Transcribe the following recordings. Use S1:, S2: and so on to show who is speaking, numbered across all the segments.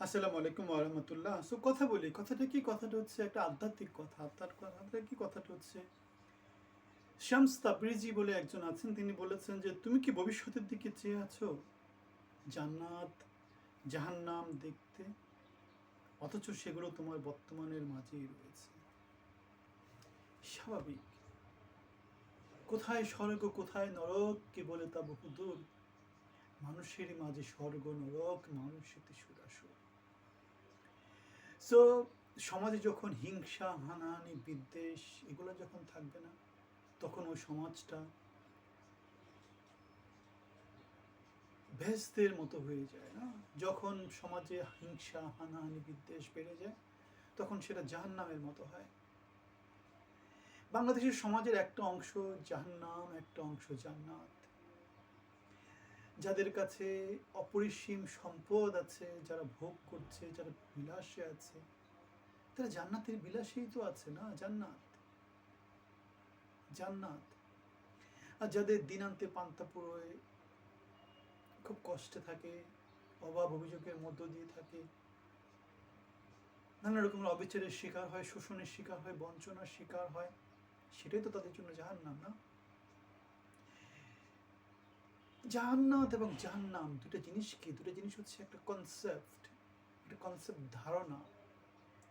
S1: আসসালামু আলাইকুম ওরহমতুল্লাহ সো কথা বলি, কথাটা কি? কথাটা হচ্ছে একটা আধ্যাত্মিক কথা। তার কথাটা কি? কথাটা হচ্ছে শামস তাবরিজি বলে একজন আছেন। তিনি বলেছেন যে, তুমি কি ভবিষ্যতের দিকে চেয়ে আছো? জান্নাত, জাহান্নাম দেখতে? অথচ সেগুলো তোমার বর্তমানের মাঝেই রয়েছে। স্বাভাবিক। কোথায় স্বর্গ, কোথায় নরক? কে বলে তা বহুদূর? মানুষের মাঝে স্বর্গ, নরক মানুষেতে সুরাসুর সো সমাজে যখন হিংসা, হানাহানি, বিদ্বেষ এগুলো যখন থাকবে না, তখন ওই সমাজটা ভেস্তের মতো হয়ে যায়, না? যখন সমাজে হিংসা, হানাহানি, বিদ্বেষ বেড়ে যায়, তখন সেটা জাহান্নামের মতো হয়। বাংলাদেশের সমাজের একটা অংশ জাহান্নাম, একটা অংশ জান্নাত। যাদের কাছে অপরিসীম সম্পদ আছে, যারা ভোগ করছে, যারা বিলাসে আছে, তারা জান্নাতের বিলাসেই তো আছে না? জান্নাত। জান্নাত। আর যাদের দিনান্তে পান্তা পুরোয় খুব কষ্টে থাকে, অভাব অভিযোগের মধ্য দিয়ে থাকে, নানা রকমের অবিচারের শিকার হয়, শোষণের শিকার হয়, বঞ্চনার শিকার হয়, সেটাই তো তাদের জন্য জাহান্নাম, না? জাহান্নাত এবং জাহান্নাম দুটো জিনিস কি? দুটো জিনিস হচ্ছে একটা কনসেপ্ট একটা কনসেপ্ট ধারণা।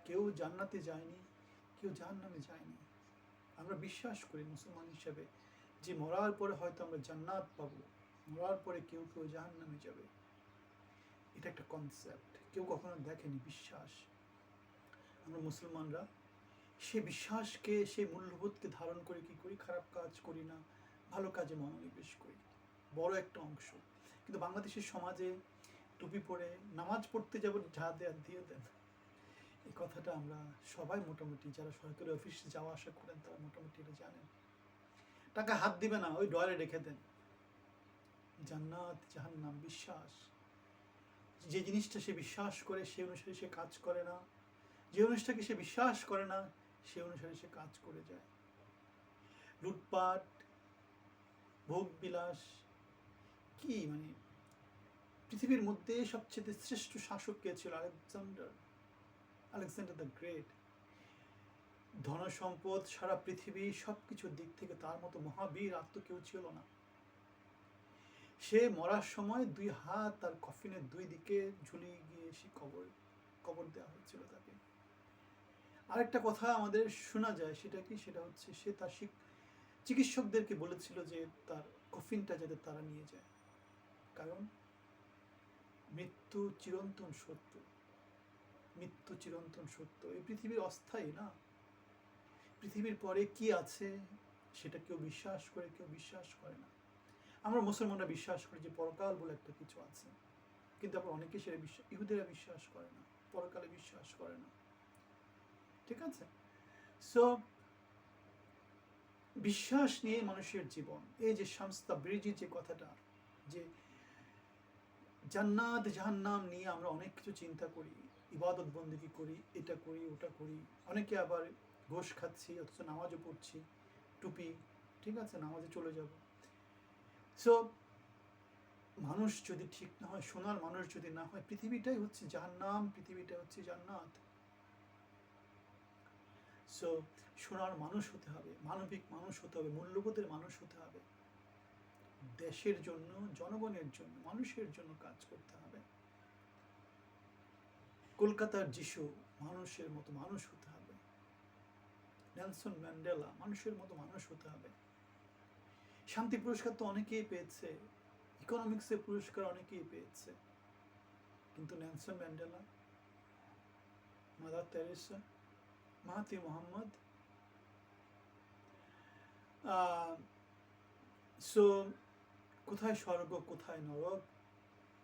S1: কেউ জান্নাতে যায়নি, কেউ জাহান্নামে যায়নি। আমরা বিশ্বাস করি মুসলমান হিসাবে যে মরার পরে হয়তো আমরা জান্নাত পাবো, মরার পরে কেউ কেউ জাহান্নামে যাবে। এটা একটা কনসেপ্ট কেউ কখনো দেখেনি বিশ্বাস। আমরা মুসলমানরা সে বিশ্বাসকে সেই মূল্যবোধকে ধারণ করে কি করি? খারাপ কাজ করি না, ভালো কাজে মনোনিবেশ করি। বড় একটা অংশ। কিন্তু বাংলাদেশের সমাজে টুপি পরে নামাজ পড়তে যাব যা দেন দিয়ে দেন, এই কথাটা আমরা সবাই মোটামুটি যারা সরকারি অফিসে যাওয়া আসা করেন তারা মোটামুটি এটা জানেন। টাকা হাত দিবে না, ওই ডয়ারে রেখে দেন। জান্নাত, জাহান্নাম, বিশ্বাস। যে জিনিসটা সে বিশ্বাস করে, সে অনুসারে সে কাজ করে না। যে অনুষ্ঠানকে সে বিশ্বাস করে না, সে অনুসারে সে কাজ করে যায়। লুটপাট, ভোগ বিলাস কি মানে পৃথিবীর মধ্যে সবচেয়ে শ্রেষ্ঠ শাসক কে ছিল আলেকজান্ডার? Alexander the great. ধন সম্পদ সারা পৃথিবী সব কিছুর দিক থেকে তার মতো মহাবীর, আর তো কেউ ছিল না। সে মরার সময় দুই হাত তার কফিনের দুই দিকে ঝুলিয়ে গিয়ে সে কবর কবর দেওয়া হয়েছিল তাকে। আরেকটা কথা আমাদের শোনা যায় সেটা কি? সেটা হচ্ছে সে তার চিকিৎসকদেরকে বলেছিল যে তার কফিনটা যাতে তারা নিয়ে যায়। কারণ মৃত্যু চিরন্তন সত্য। মৃত্যু চিরন্তন সত্য। এই পৃথিবীর অস্থায়ী না? পৃথিবীর পরে কি আছে সেটা কেউ বিশ্বাস করে, কেউ বিশ্বাস করে না। আমরা মুসলমানরা বিশ্বাস করি যে পরকাল বলে একটা কিছু আছে। কিন্তু আবার অনেকে সেটা বিশ্বাস, ইহুদিরা বিশ্বাস করে না, পরকালে বিশ্বাস করে না। ঠিক আছে? সো বিশ্বাস নিয়ে মানুষের জীবন। এই যে শামস্তা ব্রিজি যে কথাটা, যে জান্নাত, জাহান্নাম নিয়ে আমরা অনেক কিছু চিন্তা করি, ইবাদত বন্দিগি করি, এটা করি, ওটা করি। অনেকে আবার ঘোষ খাচ্ছি, অথচ নামাজও পড়ছি, টুপি, ঠিক আছে, নামাজে চলে যাব। সো মানুষ যদি ঠিক না হয়, সোনার মানুষ যদি না হয়, পৃথিবীটাই হচ্ছে জাহান্নাম পৃথিবীটা হচ্ছে জান্নাত। সো সোনার মানুষ হতে হবে, মানবিক মানুষ হতে হবে, মূল্যবোধের মানুষ হতে হবে। দেশের জন্য, জনগণের জন্য, মানুষের জন্য কাজ করতে হবে। কলকাতার যিশু মানুষের মতো মানুষ হতে হবে। নেলসন ম্যান্ডেলা মানুষের মতো মানুষ হতে হবে। শান্তি পুরস্কার তো অনেকেই পেয়েছে ইকোনমিক্সের পুরস্কার অনেকেই পেয়েছে। কিন্তু Nelson Mandela, Mother Teresa Mahathir Mohamad so কোথায় স্বর্গ, কোথায় নরক?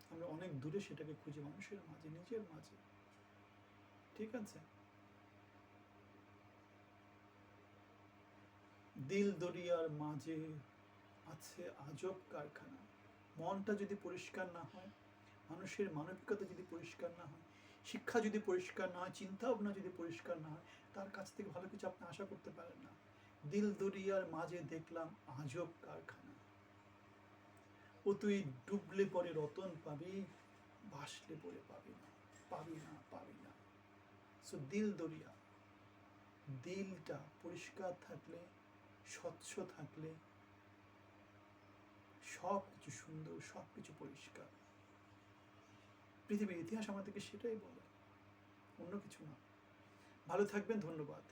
S1: আমরা অনেক দূরে সেটাকে খুঁজি, মানুষের মাঝে, নিজের মাঝে। ঠিক আছে? দিল দরিয়ার মাঝে আছে আজব কারখানা। মনটা যদি পরিষ্কার না হয়, মানুষের মানবিকতা যদি পরিষ্কার না হয়, শিক্ষা যদি পরিষ্কার না হয় চিন্তা ভাবনা যদি পরিষ্কার না হয়, তার কাছ থেকে ভালো কিছু আপনি আশা করতে পারেন না। দিল দরিয়ার মাঝে দেখলাম আজব কারখানা। ও তুই ডুবলে পরে রতন পাবি, ভাসলে পরে পাবি না পাবি না পাবি না। সো দিল দরিয়া, দিলটা পরিষ্কার থাকলে, স্বচ্ছ থাকলে সব কিছু সুন্দর সব কিছু পরিষ্কার। পৃথিবীর ইতিহাস আমাদেরকে সেটাই বলে, অন্য কিছু না। ভালো থাকবেন, ধন্যবাদ।